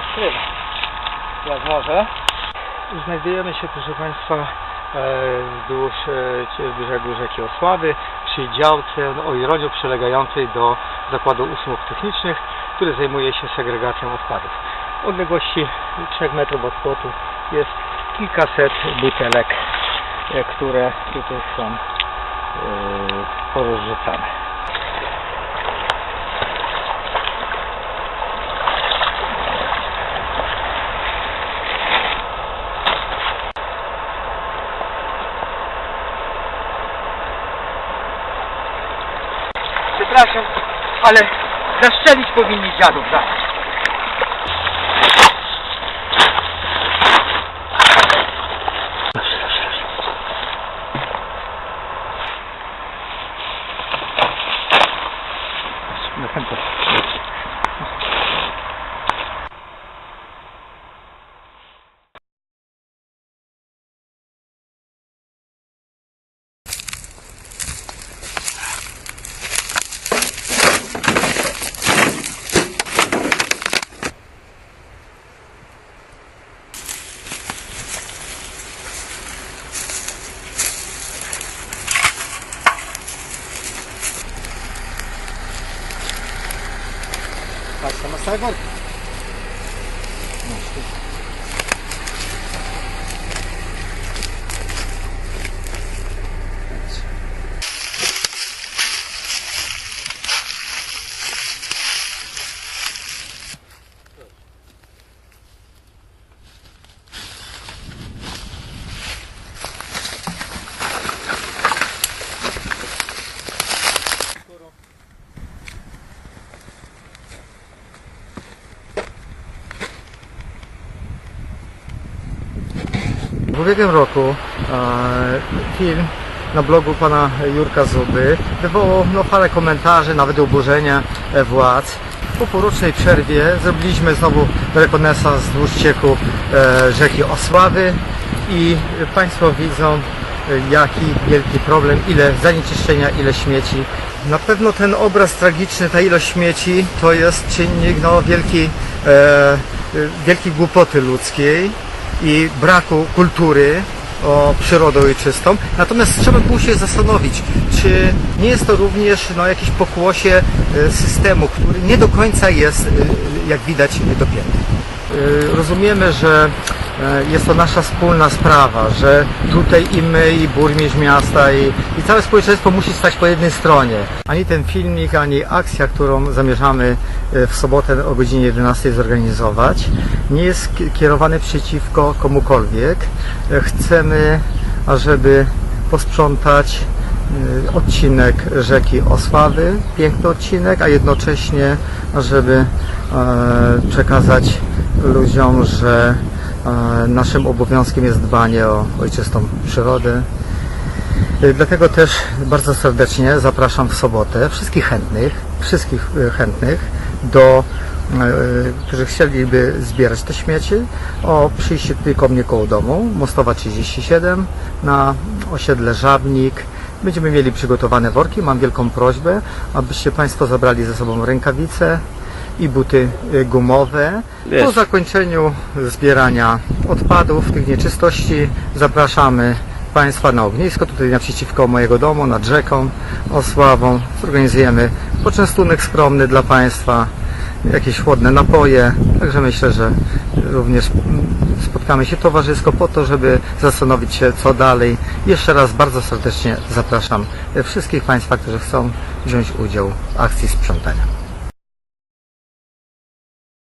skrywa. Jak może. Znajdujemy się, proszę Państwa, e, wzdłuż e, brzegu rzeki Osławy, przy działce o Ironiu przylegającej do Zakładu Usług Technicznych, który zajmuje się segregacją odpadów. W odległości 3 metrów od płotu jest kilkaset butelek, e, które tutaj są porozrzucane. Przepraszam, ale zaszczelić powinni dziadów zaraz. Patrz, to ma całe worki. W ubiegłym roku e, film na blogu pana Jurka Zuby wywołał no, falę komentarzy, nawet oburzenia e, władz. Po półrocznej przerwie zrobiliśmy znowu rekonesans wzdłuż cieku e, rzeki Osławy i Państwo widzą jaki wielki problem, ile zanieczyszczenia, ile śmieci. Na pewno ten obraz tragiczny, ta ilość śmieci to jest czynnik no, wielkiej, e, wielkiej głupoty ludzkiej i braku kultury o przyrodę ojczystą. Natomiast trzeba było się zastanowić, czy nie jest to również no, jakieś pokłosie e, systemu, który nie do końca jest, e, jak widać, dopięty. E, Rozumiemy, że jest to nasza wspólna sprawa, że tutaj i my, i burmistrz miasta, i, i całe społeczeństwo musi stać po jednej stronie. Ani ten filmik, ani akcja, którą zamierzamy e, w sobotę o godzinie 11 zorganizować, nie jest ki- kierowany przeciwko komukolwiek. E, Chcemy, ażeby posprzątać e, odcinek rzeki Osławy, piękny odcinek, a jednocześnie, żeby e, przekazać ludziom, że e, naszym obowiązkiem jest dbanie o ojczystą przyrodę. E, Dlatego też bardzo serdecznie zapraszam w sobotę wszystkich chętnych, wszystkich e, chętnych do e, którzy chcieliby zbierać te śmieci, o przyjście tutaj koło mnie koło domu, Mostowa 37, na osiedle Żabnik. Będziemy mieli przygotowane worki. Mam wielką prośbę, abyście Państwo zabrali ze sobą rękawice i buty e, gumowe. Po zakończeniu zbierania odpadów, tych nieczystości, zapraszamy Państwa na ognisko, tutaj naprzeciwko mojego domu, nad rzeką Osławą. Zorganizujemy poczęstunek skromny dla Państwa, jakieś chłodne napoje. Także myślę, że również spotkamy się towarzysko po to, żeby zastanowić się, co dalej. Jeszcze raz bardzo serdecznie zapraszam wszystkich Państwa, którzy chcą wziąć udział w akcji sprzątania.